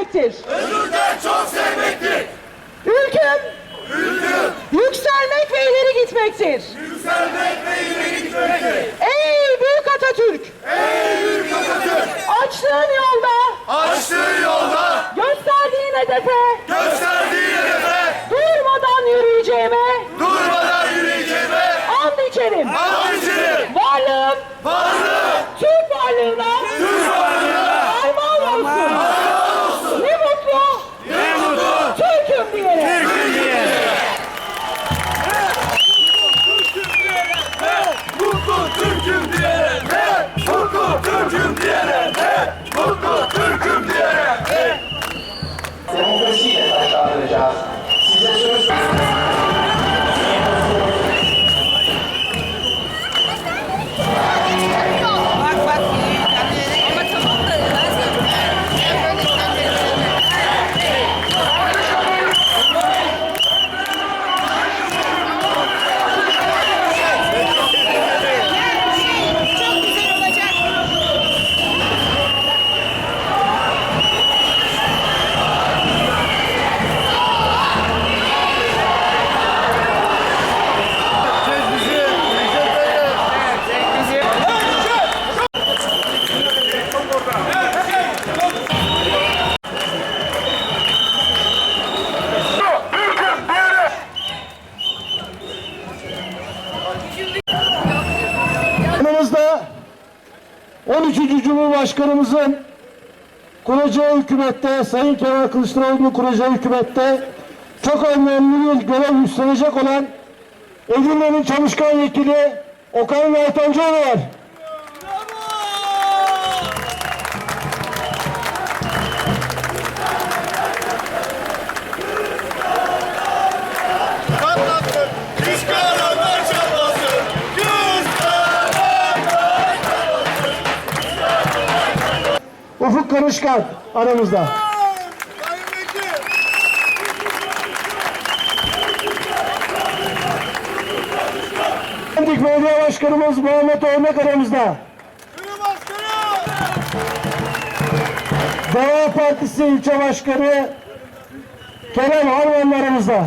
sevmektir. Özürden çok sevmektir. Ülküm Ülküm yükselmek ve ileri gitmektir. yükselmek ve ileri gitmektir. Ey büyük Atatürk! Ey büyük Atatürk! 13. Cumhurbaşkanımızın kuracağı hükümette, Sayın Kemal Kılıçdaroğlu'nun kuracağı hükümette çok önemli bir görev üstlenecek olan Edirne'nin çalışkan vekili Okan Yaltancıoğlu var. Ufuk Karışkan aramızda. Pendik Belediye Başkanımız Muhammed Örnek aramızda. Deva Partisi ilçe başkanı Kerem Harman aramızda.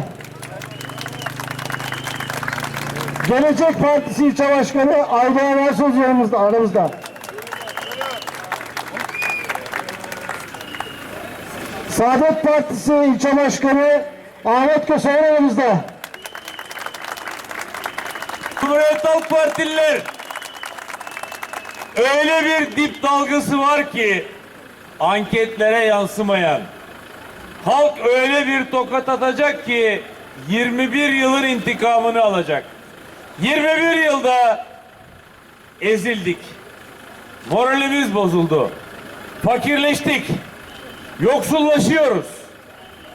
Gelecek Partisi ilçe başkanı Aydoğan Ersöz yanımızda, aramızda. Saadet Partisi ilçe başkanı Ahmet Kösemen aramızda. Cumhuriyet Halk Partililer öyle bir dip dalgası var ki anketlere yansımayan. Halk öyle bir tokat atacak ki 21 yılın intikamını alacak. 21 yılda ezildik. Moralimiz bozuldu. Fakirleştik. Yoksullaşıyoruz.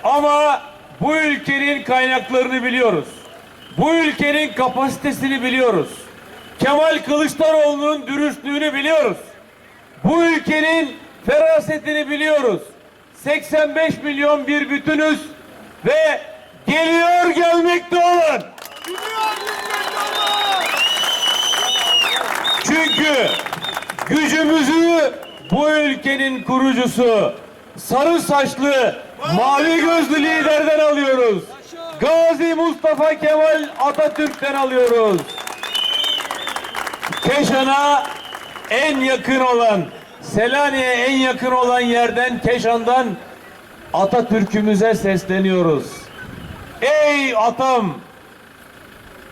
Ama bu ülkenin kaynaklarını biliyoruz. Bu ülkenin kapasitesini biliyoruz. Kemal Kılıçdaroğlu'nun dürüstlüğünü biliyoruz. Bu ülkenin ferasetini biliyoruz. 85 milyon bir bütünüz ve geliyor gelmekte olan. Çünkü gücümüzü bu ülkenin kurucusu sarı saçlı mavi gözlü liderden alıyoruz. Gazi Mustafa Kemal Atatürk'ten alıyoruz. Keşan'a en yakın olan, Selanik'e en yakın olan yerden Keşan'dan Atatürk'ümüze sesleniyoruz. Ey atam!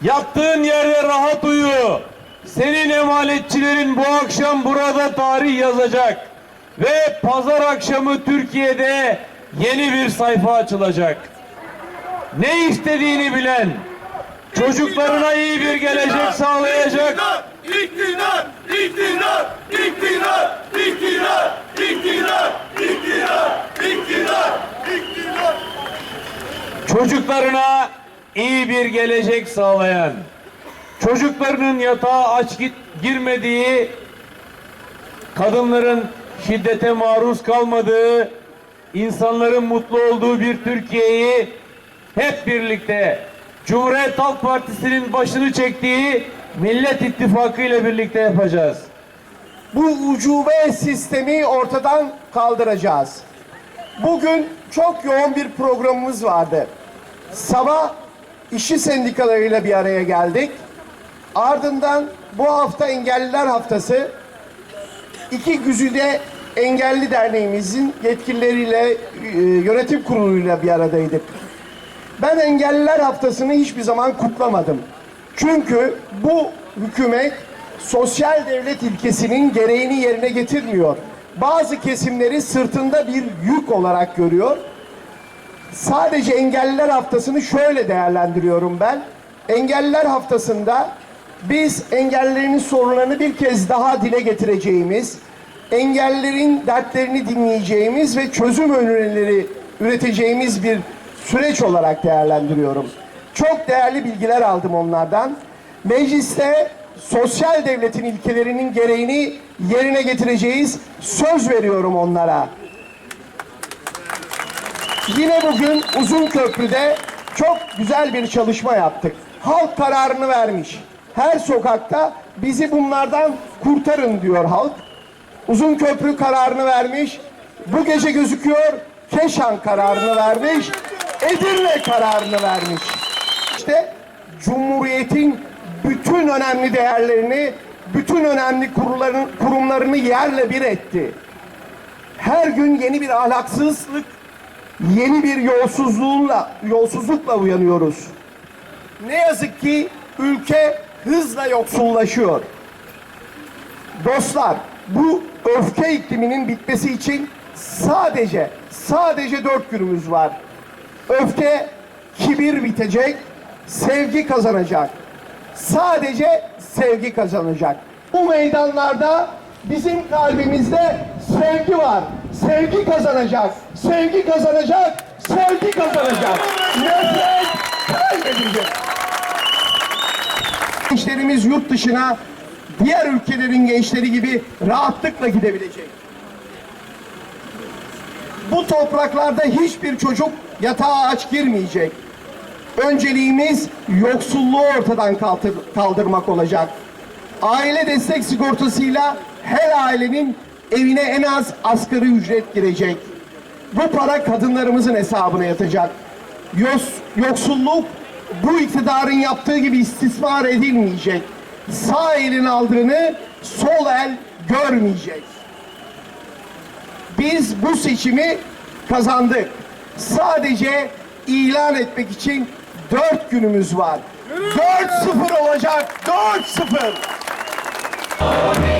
Yattığın yerde rahat uyu. Senin emanetçilerin bu akşam burada tarih yazacak ve pazar akşamı Türkiye'de yeni bir sayfa açılacak. Ne istediğini bilen, çocuklarına iyi bir gelecek sağlayacak. İktidar, iktidar, iktidar, iktidar, iktidar, iktidar, iktidar, iktidar. Çocuklarına iyi bir gelecek sağlayan, çocuklarının yatağa aç git girmediği, kadınların şiddete maruz kalmadığı, insanların mutlu olduğu bir Türkiye'yi hep birlikte Cumhuriyet Halk Partisi'nin başını çektiği Millet İttifakı ile birlikte yapacağız. bu ucube sistemi ortadan kaldıracağız. Bugün çok yoğun bir programımız vardı. Sabah işçi sendikalarıyla bir araya geldik. Ardından bu hafta Engelliler Haftası iki Güzide Engelli Derneğimizin yetkilileriyle e, yönetim kuruluyla bir aradaydık. Ben Engelliler Haftası'nı hiçbir zaman kutlamadım. Çünkü bu hükümet sosyal devlet ilkesinin gereğini yerine getirmiyor. Bazı kesimleri sırtında bir yük olarak görüyor. Sadece Engelliler Haftası'nı şöyle değerlendiriyorum ben. Engelliler Haftası'nda biz engellilerin sorunlarını bir kez daha dile getireceğimiz, engellilerin dertlerini dinleyeceğimiz ve çözüm önerileri üreteceğimiz bir süreç olarak değerlendiriyorum. Çok değerli bilgiler aldım onlardan. Mecliste sosyal devletin ilkelerinin gereğini yerine getireceğiz. Söz veriyorum onlara. Yine bugün Uzun Köprü'de çok güzel bir çalışma yaptık. Halk kararını vermiş. Her sokakta bizi bunlardan kurtarın diyor halk. Uzun Köprü kararını vermiş. Bu gece gözüküyor Keşan kararını vermiş. Edirne kararını vermiş. İşte Cumhuriyet'in bütün önemli değerlerini, bütün önemli kurulların, kurumlarını yerle bir etti. Her gün yeni bir ahlaksızlık yeni bir yolsuzluğunla, yolsuzlukla uyanıyoruz. Ne yazık ki ülke hızla yoksullaşıyor. Dostlar, bu öfke ikliminin bitmesi için sadece, sadece dört günümüz var. Öfke, kibir bitecek, sevgi kazanacak. Sadece sevgi kazanacak. Bu meydanlarda bizim kalbimizde sevgi var. Sevgi kazanacak. Sevgi kazanacak. Sevgi kazanacak. Nefret kaybedecek. Gençlerimiz yurt dışına diğer ülkelerin gençleri gibi rahatlıkla gidebilecek. Bu topraklarda hiçbir çocuk yatağa aç girmeyecek. Önceliğimiz yoksulluğu ortadan kaldır- kaldırmak olacak. Aile destek sigortasıyla her ailenin evine en az asgari ücret girecek. Bu para kadınlarımızın hesabına yatacak. Yoksulluk bu iktidarın yaptığı gibi istismar edilmeyecek. Sağ elin aldığını sol el görmeyecek. Biz bu seçimi kazandık. Sadece ilan etmek için dört günümüz var. 4-0 olacak. 4-0.